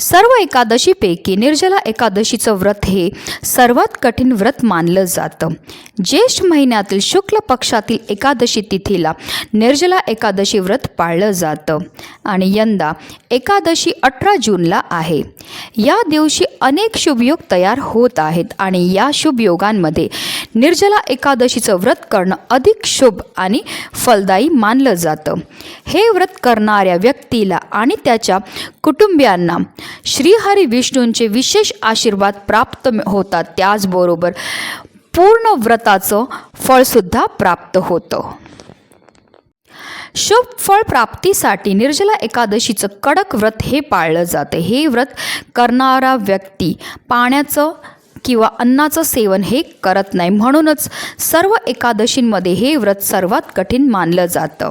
सर्व एकादशीपैकी निर्जला एकादशीचं व्रत हे सर्वात कठीण व्रत मानलं जातं. ज्येष्ठ महिन्यातील शुक्ल पक्षातील एकादशी तिथीला निर्जला एकादशी व्रत पाळलं जातं. आणि यंदा एकादशी अठरा जूनला आहे. या दिवशी अनेक शुभयोग तयार होत आहेत आणि या शुभयोगांमध्ये निर्जला एकादशीचं व्रत करणं अधिक शुभ आणि फलदायी मानलं जातं. हे व्रत करणाऱ्या व्यक्तीला आणि त्याच्या कुटुंबियांना श्रीहरी विष्णूंचे विशेष आशीर्वाद प्राप्त होतात. त्याचबरोबर पूर्ण व्रताचं फळसुद्धा प्राप्त होतं. शुभ फळ प्राप्तीसाठी निर्जला एकादशीचं कडक व्रत हे पाळलं जातं. हे व्रत करणारा व्यक्ती पाण्याचं किंवा अन्नाचं सेवन हे करत नाही. म्हणूनच सर्व एकादशींमध्ये हे व्रत सर्वात कठीण मानलं जातं.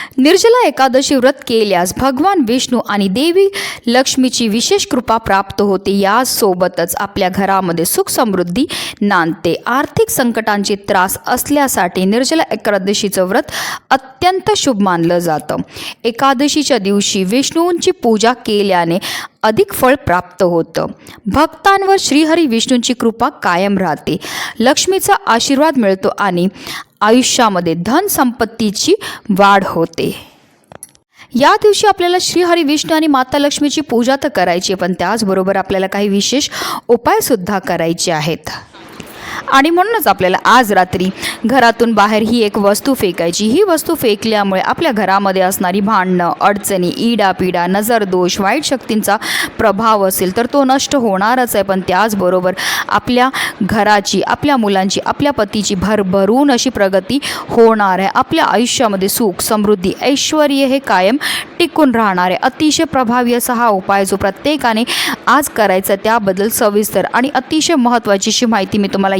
निर्जला एकादशी व्रत केल्यास भगवान विष्णू आणि देवी लक्ष्मीची विशेष कृपा प्राप्त होते. यासोबतच आपल्या घरामध्ये सुख समृद्धी नांदते. आर्थिक संकटांचे त्रास असल्यासाठी निर्जला एकादशीचं व्रत अत्यंत शुभ मानलं जातं. एकादशीच्या दिवशी विष्णूंची पूजा केल्याने अधिक फळ प्राप्त होतं. भक्तांवर श्रीहरी विष्णूंची कृपा कायम राहते. लक्ष्मीचा आशीर्वाद मिळतो आणि आयुष्यामध्ये धन संपत्तीची वाढ होते. या दिवशी आपल्याला श्रीहरी विष्णू आणि माता लक्ष्मीची पूजा तर करायची आहे, पण त्याचबरोबर आपल्याला काही विशेष उपायसुद्धा करायचे आहेत. आणि म्हणूनच आपल्याला आज रात्री घरातून बाहेर ही एक वस्तू फेकायची. ही वस्तू फेकल्यामुळे आपल्या घरामध्ये असणारी भांडणं अडचणी इडापिडा नजरदोष वाईट शक्तींचा प्रभाव असेल तर तो नष्ट होणारच आहे. पण त्याचबरोबर आपल्या घराची आपल्या मुलांची आपल्या पतीची भरभरून अशी प्रगती होणार आहे. आपल्या आयुष्यामध्ये सुख समृद्धी ऐश्वर हे कायम टिकून राहणार आहे. अतिशय प्रभावी असा हा उपाय जो प्रत्येकाने आज करायचा त्याबद्दल सविस्तर आणि अतिशय महत्त्वाची अशी माहिती मी तुम्हाला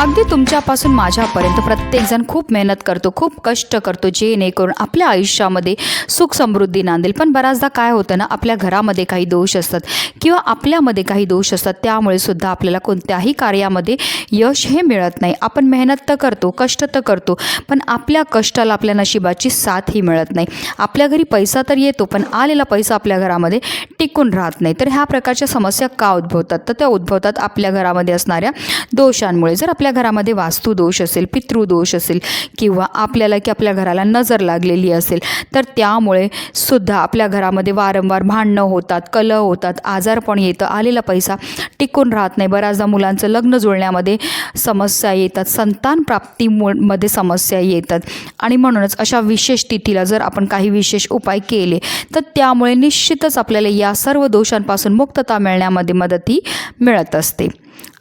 अगदी तुमच्यापासून माझ्यापर्यंत प्रत्येकजण खूप मेहनत करतो खूप कष्ट करतो जेणेकरून आपल्या आयुष्यामध्ये सुख समृद्धी नांदेल. पण बऱ्याचदा काय होतं ना आपल्या घरामध्ये काही दोष असतात किंवा आपल्यामध्ये काही दोष असतात त्यामुळे सुद्धा आपल्याला कोणत्याही कार्यामध्ये यश हे मिळत नाही. आपण मेहनत तर करतो कष्ट तर करतो पण आपल्या कष्टाला आपल्या नशिबाची साथ ही मिळत नाही. आपल्या घरी पैसा तर येतो पण आलेला पैसा आपल्या घरामध्ये टिकून राहत नाही. तर ह्या प्रकारच्या समस्या का उद्भवतात? तर त्या उद्भवतात आपल्या घरामध्ये असणाऱ्या दोषांमुळे. जर आपल्या आपल्या घरामध्ये वास्तुदोष असेल पितृदोष असेल किंवा आपल्याला की आपल्या घराला नजर लागलेली असेल तर त्यामुळे सुद्धा आपल्या घरामध्ये वारंवार भांडणं होतात कलह होतात आजारपण येतं आलेला पैसा टिकून राहत नाही. बऱ्याचदा मुलांचं लग्न जुळण्यामध्ये समस्या येतात संतान प्राप्तीमध्ये समस्या येतात. आणि म्हणूनच अशा विशेष तिथीला जर आपण काही विशेष उपाय केले तर त्यामुळे निश्चितच आपल्याला या सर्व दोषांपासून मुक्तता मिळण्यामध्ये मदती मिळत असते.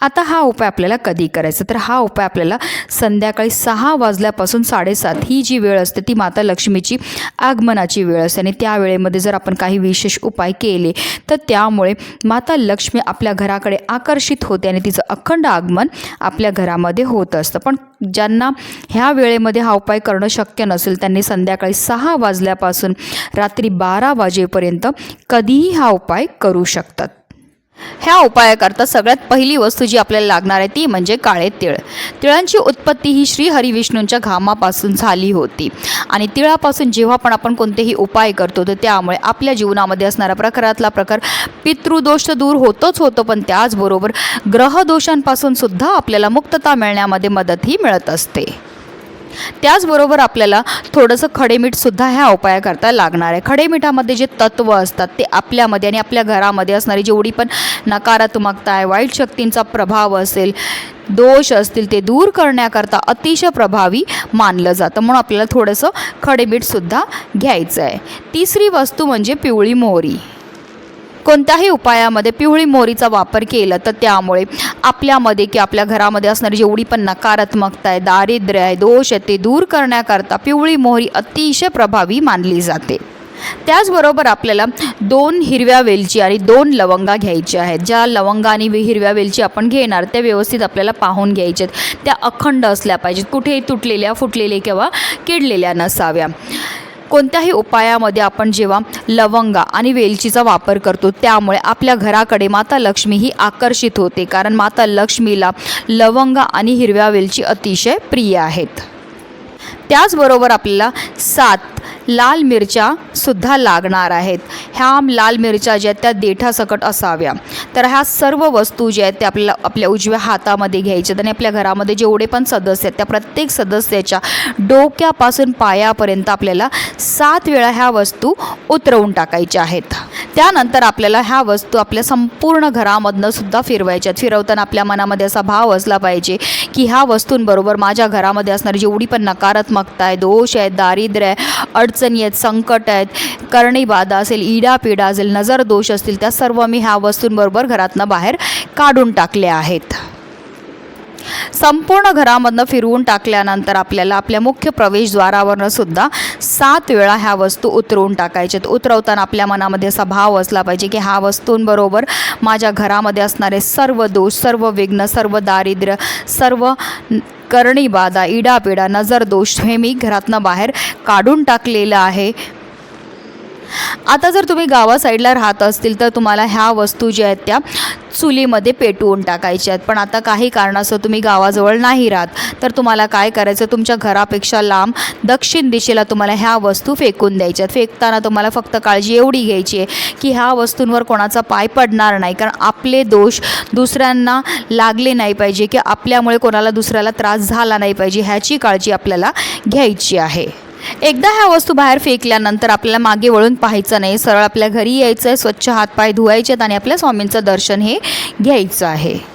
आता हा उपाय आपल्याला कधी करायचा? तर हा उपाय आपल्याला संध्याकाळी सहा वाजल्यापासून साडेसात ही जी वेळ असते ती माता लक्ष्मीची आगमनाची वेळ असते. आणि त्या वेळेमध्ये जर आपण काही विशेष उपाय केले तर त्यामुळे माता लक्ष्मी आपल्या घराकडे आकर्षित होते आणि तिचं अखंड आगमन आपल्या घरामध्ये होत असतं. पण ज्यांना ह्या वेळेमध्ये हा उपाय करणं शक्य नसेल त्यांनी संध्याकाळी सहा वाजल्यापासून रात्री बारा वाजेपर्यंत कधीही हा उपाय करू शकतात. ह्या उपायाकरता सगळ्यात पहिली वस्तू जी आपल्याला लागणार आहे ती म्हणजे काळे तिळ. तिळांची उत्पत्ती ही श्री हरिविष्णूंच्या घामापासून झाली होती. आणि तिळापासून जेव्हा पण आपण कोणतेही उपाय करतो तर त्यामुळे आपल्या जीवनामध्ये असणारा प्रकारातला प्रकार पितृदोष तर दूर होतोच होतो पण त्याचबरोबर ग्रहदोषांपासून सुद्धा आपल्याला मुक्तता मिळण्यामध्ये मदतही मिळत असते. त्याचबरोबर आपल्याला थोडंसं खडेमीठसुद्धा ह्या उपायाकरता लागणार आहे. खडेमीठामध्ये जे तत्त्व असतात ते आपल्यामध्ये आणि आपल्या घरामध्ये असणारी जेवढी पण नकारात्मकता आहे वाईट शक्तींचा प्रभाव असेल दोष असतील ते दूर करण्याकरता अतिशय प्रभावी मानलं जातं. म्हणून आपल्याला थोडंसं खडेमीठसुद्धा घ्यायचं आहे तिसरी वस्तू म्हणजे पिवळी मोहरी. कोणत्याही उपायामध्ये पिवळी मोहरीचा वापर केला तर त्यामुळे आपल्यामध्ये की आपल्या घरामध्ये असणारी जेवढी पण नकारात्मकता आहे दारिद्र्य आहे दोष आहे ते दूर करण्याकरता पिवळी मोहरी अतिशय प्रभावी मानली जाते. त्याचबरोबर आपल्याला दोन हिरव्या वेलची आणि दोन लवंगा घ्यायच्या आहेत. ज्या लवंगा आणि हिरव्या वेलची आपण घेणार त्या व्यवस्थित आपल्याला पाहून घ्यायच्यात त्या अखंड असल्या पाहिजेत. कुठेही तुटलेल्या फुटलेल्या किंवा किडलेल्या नसाव्या. कोणत्याही उपायामध्ये आपण जेव्हा लवंगा आणि वेलचीचा वापर करतो त्यामुळे आपल्या घराकडे माता लक्ष्मी ही आकर्षित होते. कारण माता लक्ष्मीला लवंगा आणि हिरव्या वेलची अतिशय प्रिय आहेत. त्याचबरोबर आपल्याला सात लाल मिरच्या सुद्धा लागणार आहेत. ह्या लाल मिरच्या ज्या आहेत त्या देठासकट असाव्या. तर ह्या सर्व वस्तू ज्या आहेत त्या आपल्याला आपल्या उजव्या हातामध्ये घ्यायच्यात आणि आपल्या घरामध्ये जेवढे पण सदस्य आहेत त्या प्रत्येक सदस्याच्या डोक्यापासून पायापर्यंत आपल्याला सात वेळा ह्या वस्तू उतरवून टाकायच्या आहेत. त्यानंतर आपल्याला ह्या वस्तू आपल्या संपूर्ण घरामधनं सुद्धा फिरवायच्यात फिरवताना आपल्या मनामध्ये असा भाव असला पाहिजे की ह्या वस्तूंबरोबर माझ्या घरामध्ये असणारी जेवढी पण नकारात्मकता आहे दोष आहेत दारिद्र्य आहे अडचणी आहेत संकट आहेत कर्णीबाधा असेल इडापिडा असेल नजर दोष असतील त्या सर्व मी ह्या वस्तूंबरोबर घरातनं बाहेर काढून टाकल्या आहेत. संपूर्ण घरामधनं फिरवून टाकल्यानंतर आपल्याला आपल्या मुख्य प्रवेशद्वारावरनं सुद्धा सात वेळा ह्या वस्तू उतरवून टाकायच्यात उतरवताना आपल्या मनामध्ये असा भाव असला पाहिजे की ह्या वस्तूंबरोबर माझ्या घरामध्ये असणारे सर्व दोष सर्व विघ्न सर्व दारिद्र्य सर्व करणीबाधा इडापिडा नजर दोष हे मी घरातनं बाहेर काढून टाकलेलं आहे. आता जर तुम्ही गावा साईडला राहत असतील तर तुम्हाला ह्या वस्तू ज्या आहेत त्या चुलीमध्ये पेटवून टाकायच्यात आहेत. पण आता काही कारणास्तव तुम्ही गावाजवळ नाही राहत. तर तुम्हाला काय करायचं? तुमच्या घरापेक्षा लांब दक्षिण दिशेला तुम्हाला ह्या वस्तू फेकून द्यायच्यात फेकताना तुम्हाला फक्त काळजी एवढी घ्यायची आहे की ह्या वस्तूंवर कोणाचा पाय पडणार नाही. कारण आपले दोष दुसऱ्यांना लागले नाही पाहिजे की आपल्यामुळे कोणाला दुसऱ्याला त्रास झाला नाही पाहिजे ह्याची काळजी आपल्याला घ्यायची आहे. एकदा ह्या वस्तू बाहेर फेकल्यानंतर आपल्याला मागे वळून पाहायचं नाही. सरळ आपल्या घरी यायचं आहे स्वच्छ हातपाय धुवायचे आहेत आणि आपल्या स्वामींचं दर्शन हे घ्यायचं आहे.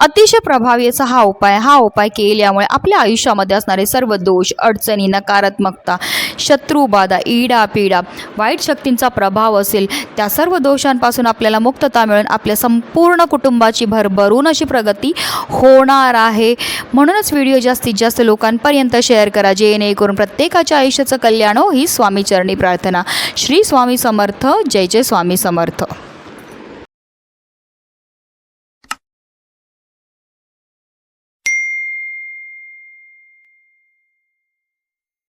अतिशय प्रभावी असा हा उपाय हा उपाय केल्यामुळे आपल्या आयुष्यामध्ये असणारे सर्व दोष अडचणी नकारात्मकता शत्रुबाधा इडा पीडा वाईट शक्तींचा प्रभाव असेल त्या सर्व दोषांपासून आपल्याला मुक्तता मिळून आपल्या संपूर्ण कुटुंबाची भरभरून अशी प्रगती होणार आहे. म्हणूनच व्हिडिओ जास्तीत जास्त लोकांपर्यंत शेअर करा जेणेकरून प्रत्येकाच्या आयुष्याचं कल्याण हो ही स्वामीचरणी प्रार्थना. श्री स्वामी समर्थ जय जय स्वामी समर्थ.